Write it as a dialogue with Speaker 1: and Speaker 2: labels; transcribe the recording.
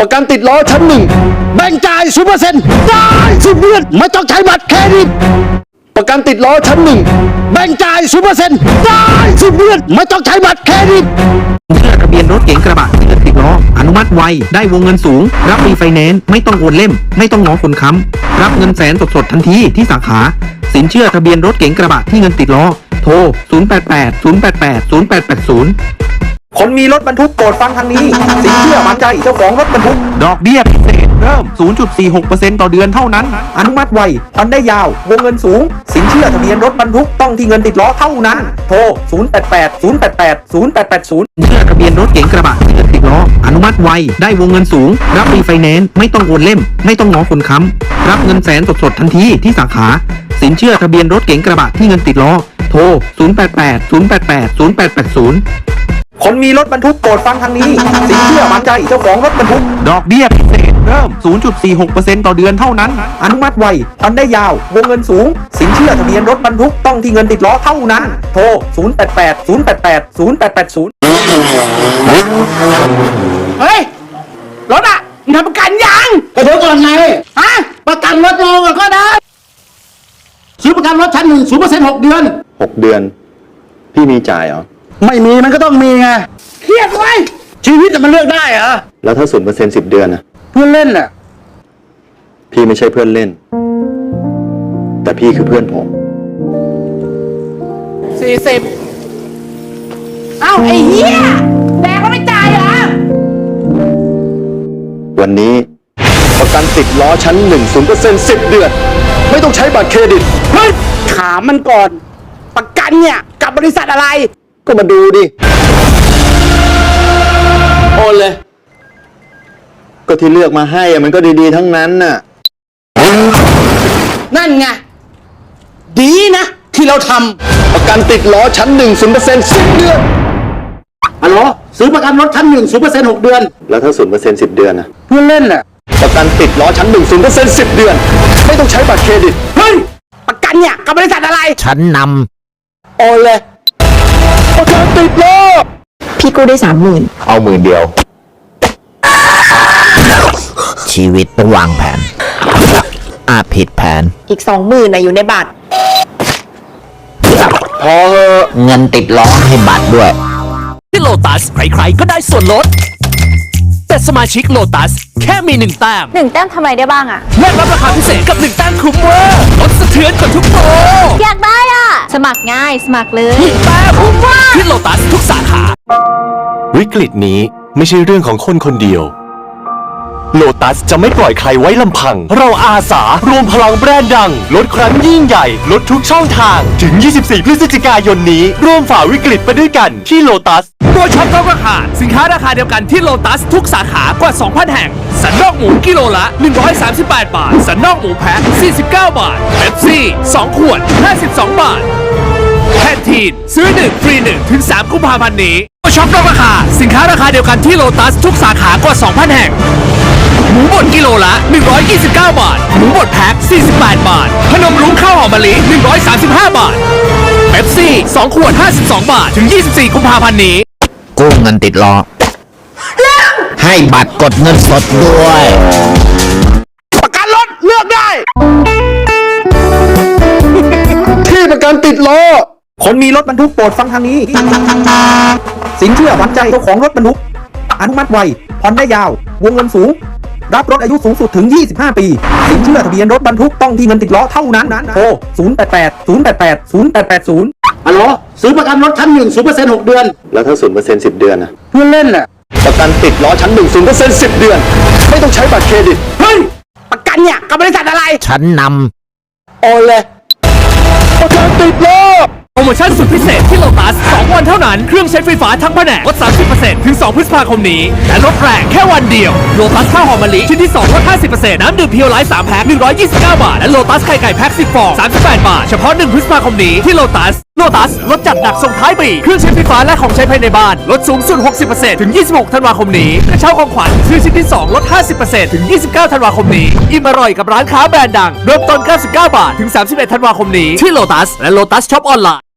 Speaker 1: ประกันติดล้อชั้นหนึ่งแบ่งจ่ายศูนย์เปอร์เซ็นต์ได้สิบเดือนไม่ต้องใช้บัตรเครดิต ประกันติดล้อชั้นหนึ่งแบ่งจ่ายศูนย์เปอร์เซ็นต์ได้สิบเดือนไม่ต้องใช้บัตรเครดิต
Speaker 2: เชื่อทะเบียนรถเก๋งกระบะที่เกิดติดล้ออนุมัติไวได้วงเงินสูง รับรีไฟแนนซ์ไม่ต้องโอนเล่ม ไม่ต้องง้อคนค้ำรับเงินแสนสดๆทันทีที่สาขา สินเชื่อทะเบียนรถเก๋งกระบะที่เงินติดล้อโทร 088 088 0880 คนมีรถบรรทุกโปรดฟังทางนี้ สินเชื่อมันใจเจ้าของรถบรรทุก ดอกเบี้ยพิเศษ เริ่ม 0.46%ต่อเดือนเท่านั้น อนุมัติไวผ่อนได้ยาว วงเงินสูง สินเชื่อทะเบียนรถบรรทุกต้องที่เงินติดล้อเท่านั้น โทร 088 088 0880เชื่อทะเบียนรถเก๋งกระบะที่เงินติดล้อ อนุมัติไว ได้วงเงินสูง รับรีไฟแนนซ์ ไม่ต้องโอนเล่ม ไม่ต้องง้อคนค้ำ รับเงินแสนสดๆทันทีที่สาขา สินเชื่อทะเบียนรถเก๋งกระบะที่เงินติดล้อ โทร 088 088 0880 คนมีรถบรรทุกโปรดฟังทางนี้ สินเชื่อมันใจเจ้าของรถบรรทุก ดอกเบี้ยพิเศษเริ่ม 0.46%ต่อเดือนเท่านั้น อนุมัติไวผ่อนได้ยาว วงเงินสูง สินเชื่อทะเบียนรถบรรทุกต้องที่เงินติดล้อเท่านั้น โทร 088 088 0880
Speaker 3: เฮ้ย รถอะมึงทำประกันยัง
Speaker 1: ก็เดี๋ยวก่อนไง
Speaker 3: ฮะ
Speaker 1: ประกันรถโลกก็ได้ ซื้อประกันรถชั้นหนึ่งศูนย์เปอร์เซ็นต์หกเดือน
Speaker 4: หกเดือน พี่มีจ่ายเหรอ
Speaker 1: ไม่มีมันก็ต้องมีไง
Speaker 3: เครียดไว้ย
Speaker 1: ชีวิตน่ะมันเลือกได้เหรอ
Speaker 4: แล้วถ้าศูนย์เปอร์เซ็นต์สิบเดือนนะ
Speaker 1: เพื่อนเล่นน่ะ
Speaker 4: พี่ไม่ใช่เพื่อนเล่น แต่พี่คือเพื่อนผม
Speaker 3: สี่สิบเอ้าไอ้เหี้ยแดกก็ไม่จ่ายเหรอ
Speaker 4: วันนี้
Speaker 1: ประกันติดล้อชั้นหนึ่งศูนย์เปอร์เซ็นต์สิบเดือน ไม่ต้องใช้บัตรเครดิต
Speaker 3: เฮ้ยถามมันก่อน ประกันเนี่ยกับบริษัทอะไร
Speaker 1: ก็มาดูดิ โอนเลย
Speaker 4: ก็ที่เลือกมาให้อะมันก็ดีๆทั้งนั้นน่ะ
Speaker 3: นั่นไง ดีนะ ที่เราท
Speaker 1: ประกันติดล้อชั้นหนึ่งศูนย์เปอร์เซ็นต์สิบเดือนฮัลโหลซื้อประกันรถชั้นหนึ่งศูนย์เปอร์เซ็นต์หกเดือน
Speaker 4: แล้วถ้าศูนย์เปอร์เซ็นต์สิบเดือนนะ
Speaker 1: เพื่อนเล่นน่ะ ประกันติดล้อชั้นหนึ่งศูนย์เปอร์เซ็นต์สิบเดือน ไม่ต้องใช้บัตรเครดิตำ
Speaker 3: เฮ้ย ประกันเนี่ยกับบริษัทอะไร
Speaker 2: ชั้นน
Speaker 1: โอนเลย ประกันติดล้อ
Speaker 5: พี่กู้ได้สามหมื่น
Speaker 4: เอาหมื่นเดียว
Speaker 6: ชีวิตต้องวางแผน อาจผิดแผน
Speaker 5: อีกสองหมื่นนะอยู่ในบัตร
Speaker 1: พอเหอะ
Speaker 6: เงินติดล้อให้บัตรด้วย
Speaker 7: ที่โลตัสใครๆก็ได้ส่วนลด แต่สมาชิกโลตัสแค่มีหนึ่งแต้ม
Speaker 8: หนึ่งแต้มทำอะไรได้บ้างอะ
Speaker 7: แลกรับราคาพิเศษกับหนึ่งแต้มคุ้มเวอร์ลดสะเทือนกว่าทุกโปร
Speaker 8: มัครง่าย สมัครเลย
Speaker 7: หนึ่งแต้มคุ้มว่าที่โลตัสทุกสาขา
Speaker 9: วิกฤตนี้ไม่ใช่เรื่องของคนคนเดียว โลตัสจะไม่ปล่อยใครไว้ลำพัง เราอาสารวมพลังแบรนด์ดัง ลดครั้งยิ่งใหญ่ ลดทุกช่องทาง ถึง 24 พฤศจิกายนนี้ ร่วมฝ่าวิกฤตไปด้วยกันที่โลตัส
Speaker 7: โปรช็อปลดราคา สินค้าราคาเดียวกันที่โลตัสทุกสาขากว่า 2,000 แห่ง สันนอกหมูกิโลละ 138 บาท สันนอกหมูแพ็ค49 บาทเบปซี่ 2 ขวด 52 บาท แพนทีนซื้อ 1 ฟรี 1 ถึง 3 กุมภาพันธ์นี้โปรช็อปลดราคา สินค้าราคาเดียวกันที่โลตัสทุกสาขากว่า 2,000 แห่ง หมูบดกิโลละ 129 บาท หมูบดแพ็ค 48 บาท พนมรุ้งข้าวหอมมะลิ 135 บาทเบปซี่ 2 ขวด 52 บาท ถึง 24 กุมภาพันธ์นี้
Speaker 6: กู้เงินติดล้อ ให้บัตรกดเงินสดด้วย
Speaker 3: ประกันรถเลือกได้
Speaker 1: ที่ประกันติดล้อ
Speaker 2: คนมีรถบรรทุกโปรดฟังทางนี้ สินเชื่อหวังใจเจ้าของรถบรรทุก อนุมัติไวผ่อนได้ยาว วงเงินสูง รับรถอายุสูงสุดถึง 25 ปี สินเชื่อทะเบียนรถบรรทุกต้องที่เงินติดล้อเท่านั้นโทร088 088 0880
Speaker 1: ฮัลโหลซื้อประกันรถชั้นหนึ่งศูนย์เปอร์เซ็นต์หกเดือน
Speaker 4: แล้วถ้าศูนย์เปอร์เซ็นต์สิบเดือนนะ
Speaker 1: เพื่อนเล่นน่ะประกันติดล้อชั้นหนึ่งศูนย์เปอร์เซ็นต์สิบเดือน ไม่ต้องใช้บัตรเครดิต
Speaker 3: เฮ้ย ประกันเนี่ยกับบริษัทอะไร
Speaker 6: ชั้นน
Speaker 1: โอนเลยประกันติดล้อ
Speaker 7: โปร โมชั่นสุดพิเศษที่โลตัส 2 วันเท่านั้น เครื่องใช้ไฟฟ้าทั้งแผนกลด 30%ถึง 2 พฤษภาคมนี้ และลดแรงแค่วันเดียว โลตัสข้าวหอมมะลิ ชิ้นที่ 2 ลด 50%น้ำดื่มเพียวไลท์3แพ็ค129 บาท และโลตัสไข่ไก่แพ็ค10ฟอง38 บาท เฉพาะ 1 พฤษภาคมนี้ที่โลตัส โลตัสลดจัดหนักส่งท้ายปีเครื่องใช้ไฟฟ้าและของใช้ภายในบ้าน ลดสูงสุด 60%ถึง 26 ธันวาคมนี้กระเช้าของขวัญซื้อชิ้นที่ 2 ลด 50%ถึง 29 ธันวาคมนี้ อิ่มอร่อยกับร้านค้าแบรนด์ดังเริ่มต้น 99 บาท ถึง 31 ธันวาคมนี้ที่โลตัสและโลตัสช็อปออนไลน์